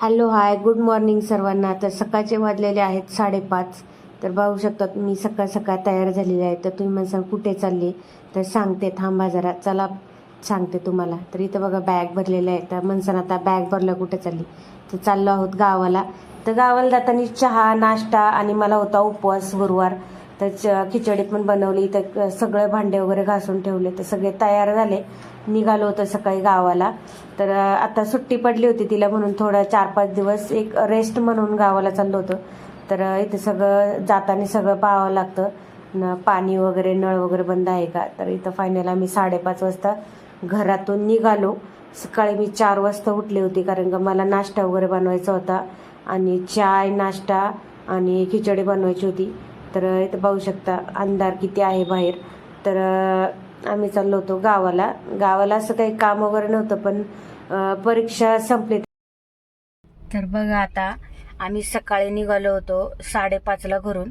Hello hi good morning सर्वांना. तर सकाळचे वाजलेले आहेत साडेपाच. तर पाहू शकता मी सकाळ सकाळ तयार झालेले आहे. तर तुम्ही म्हणसाल कुठे चालली? तर सांगते थांबा जरा. चला सांगते तुम्हाला. तर इथं बघा बॅग भरलेलं आहे तर म्हणसान आता बॅग भरलं कुठे चालली? तर चाललो आहोत गावाला. तर गावाला जाताना चहा नाश्ता आणि मला होता उपवास गुरुवार. तर च- खिचडी पण बनवली तर सगळे भांडे वगैरे घासून ठेवले तर सगळे तयार झाले. निघालो होतं सकाळी गावाला. तर आता सुट्टी पडली होती तिला म्हणून थोडं चार पाच दिवस एक रेस्ट म्हणून गावाला चाललो होतो. तर इथं सगळं जाताना सगळं पाहावं लागतं. न पाणी वगैरे नळ वगैरे बंद आहे का? तर इथं फायनल आम्ही साडेपाच वाजता घरातून निघालो. सकाळी मी चार वाजता उठले होते कारण का मला नाश्ता वगैरे बनवायचा होता. आणि चाय नाश्ता आणि खिचडी बनवायची होती. तर इथं पाहू शकता अंधार किती आहे बाहेर. तर आम्ही चाललो होतो गावाला. गावाला असं काही काम वगैरे नव्हतं पण परीक्षा संपली. तर बघा आता आम्ही सकाळी निघालो होतो साडेपाचला घरून.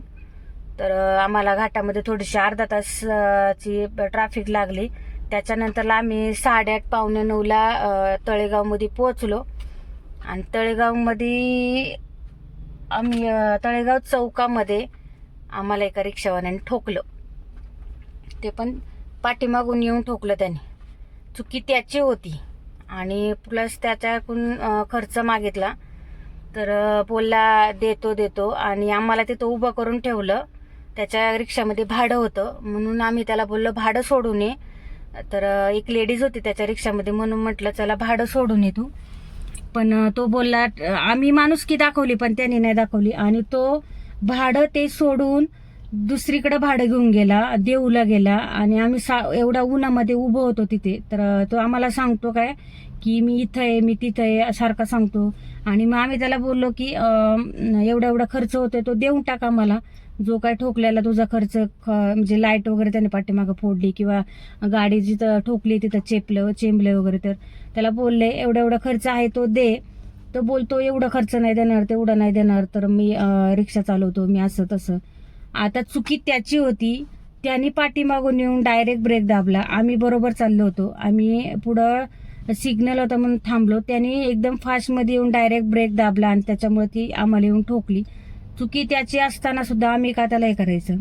तर आम्हाला घाटामध्ये थोडीशी अर्धा तासची ट्राफिक ट्रॅफिक लागली. त्याच्यानंतरला आम्ही साडेआठ पावणे नऊला तळेगावमध्ये पोहोचलो. आणि तळेगावमध्ये आम्ही तळेगाव चौकामध्ये आम्हाला एका रिक्षावाल्याने ठोकलं. ते पण पाठीमागून येऊन ठोकलं त्याने. चुकी त्याची होती. आणि प्लस त्याच्याकडून खर्च मागितला. तर बोलला देतो देतो. आणि आम्हाला तिथं उभं करून ठेवलं. त्याच्या रिक्षामध्ये भाडं होतं. म्हणून आम्ही त्याला बोललो भाडं सोडून ये तर एक लेडीज होती त्याच्या रिक्षामध्ये म्हणून म्हटलं चला भाडं सोडून ये तू. पण तो बोलला आम्ही माणुसकी दाखवली पण त्याने नाही दाखवली. आणि तो भाडं ते सोडून दुसरीकडे भाडं घेऊन गेला देऊला गेला आणि आम्ही सा एवढा उन्हामध्ये उभं होतो तिथे. तर तो आम्हाला सांगतो काय की मी इथं आहे मी तिथं आहे सारखा सांगतो. आणि मग आम्ही त्याला बोललो की एवढा एवढा खर्च होतोय तो देऊन टाका मला जो काय ठोकलेला तुझा खर्च ख- म्हणजे लाइट वगैरे त्याने पाठीमागं फोडली किंवा गाडी जिथं ठोकली तिथं चेपलं चेंबले वगैरे तर त्याला बोलले एवढा एवढा खर्च आहे तो दे. तर बोलतो एवढा खर्च नाही देणार तेवढा नाही देणार तर मी रिक्षा चालवतो मी असं तसं. आता चुकी त्याची होती त्यांनी पाठीमागून येऊन डायरेक्ट ब्रेक दाबला. आम्ही बरोबर चाललो होतो. आम्ही पुढं सिग्नल होता म्हणून थांबलो. त्यांनी एकदम फास्टमध्ये येऊन डायरेक्ट ब्रेक दाबला आणि त्याच्यामुळे ती आम्हाला येऊन ठोकली. चुकी त्याची असताना सुद्धा आम्ही का त्याला हे करायचं?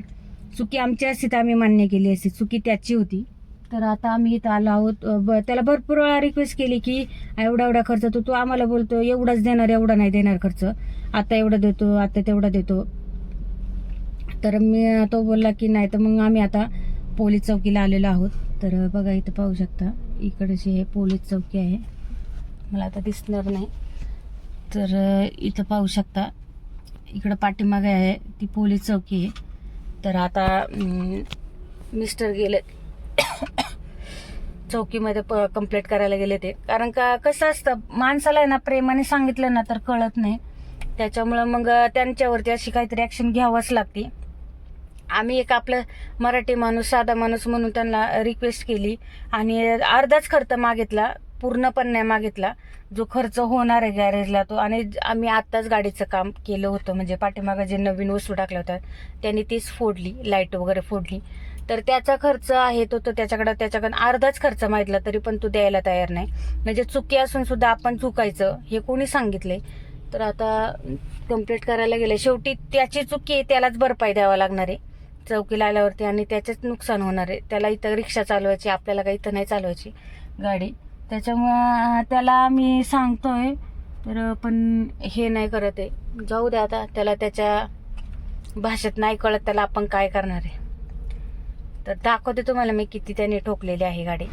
चुकी आमची असती तर आम्ही मान्य केली असती चुकी त्याची होती. तर आता आम्ही इथं आलो आहोत. ब- त्याला भरपूर वेळा रिक्वेस्ट केली की एवढा एवढा खर्च तो तू आम्हाला बोलतो एवढाच देणार एवढा नाही देणार खर्च. आता एवढा देतो आता तेवढा देतो. तर मी तो बोलला की नाही तर मग आम्ही आता पोलीस चौकीला आलेलो आहोत. तर बघा इथं पाहू शकता. इकडची हे पोलीस चौकी आहे मला आता दिसणार नाही. तर इथं पाहू शकता. इकडं पाठीमागे आहे ती पोलीस चौकी. आहे तर आता मिस्टर गेले चौकीमध्ये प कंप्लेंट करायला गेले ते. कारण का कसं असतं माणसाला आहे ना प्रेमाने सांगितलं ना तर कळत नाही. त्याच्यामुळं मग त्यांच्यावरती अशी काहीतरी ॲक्शन घ्यावंच लागते. आम्ही एक आपलं मराठी माणूस साधा माणूस म्हणून त्यांना रिक्वेस्ट केली. आणि अर्धाच खर्च मागितला पूर्ण पण नाही मागितला. जो खर्च होणार आहे गॅरेजला तो. आणि आम्ही आत्ताच गाडीचं काम केलं होतं. म्हणजे पाठीमागं जे नवीन वस्तू टाकल्या होत्या त्यांनी तीच फोडली लाइट वगैरे फोडली. तर त्याचा खर्च आहे तो तर त्याच्याकडे त्याच्याकडं अर्धाच खर्च माहितला तरी पण तो द्यायला तयार नाही. म्हणजे चुकी असून सुद्धा आपण चुकायचं हे कोणी सांगितले? तर आता कंप्लीट करायला गेले. शेवटी त्याची चुकी आहे त्यालाच भरपाई द्यावा लागणार आहे. चौकीला आल्यावरती आणि त्याचेच नुकसान होणार आहे. त्याला इथं रिक्षा चालवायची आपल्याला काही इथं नाही चालवायची गाडी. त्याच्यामुळं त्याला मी सांगतोय तर पण हे नाही करत आहे. जाऊ द्या आता त्याला त्याच्या भाषेत नाही कळत त्याला आपण काय करणार आहे? तर दाखवते तुम्हाला मी किती त्याने ठोकलेली आहे गाडी.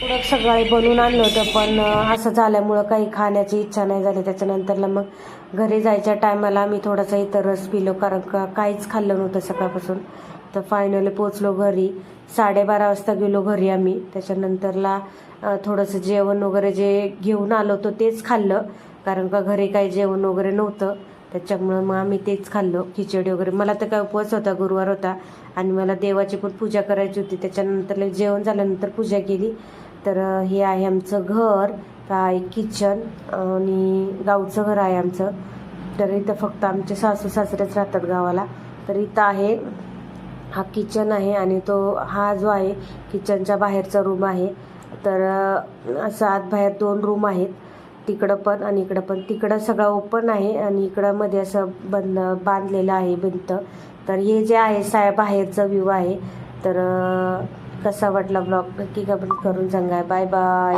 पुढं सकाळी बनवून आणलं होतं पण असं झाल्यामुळं काही खाण्याची इच्छा नाही झाली. त्याच्यानंतरला मग घरी जायच्या टायमाला आम्ही थोडासा इतर रस पिलो कारण का काहीच खाल्लं नव्हतं सकाळपासून. तर फायनली पोचलो घरी. साडेबारा वाजता गेलो घरी आम्ही. त्याच्यानंतरला थोडंसं जेवण वगैरे जे घेऊन आलो होतो तेच खाल्लं. कारण का घरी काही जेवण वगैरे नव्हतं. त्याच्यामुळं मग आम्ही तेच खाल्लो. खिचडी वगैरे. मला तर काय उपवास होता गुरुवार होता. आणि मला देवाची पण पूजा करायची होती. त्याच्यानंतर जेवण झाल्यानंतर पूजा केली. तर हे आहे आमचं घर. तर आहे किचन आणि गावचं घर आहे आमचं. तर इथं फक्त आमचे सासू सासरेच राहतात गावाला. तर इथं आहे हा किचन आहे आणि तो हा जो आहे किचनच्या बाहेरचा रूम आहे. तर असं आत बाहेर दोन रूम आहेत. तिकडं पण आणि इकडं पण. तिकडं सगळं ओपन आहे आणि इकडं मध्ये असं बंद बांधलेलं आहे भिंत. तर हे जे आहे सा बाहेरचं व्ह्यू आहे. तर कसा वाटला ब्लॉग नक्की कमेंट करून सांगा. Bye bye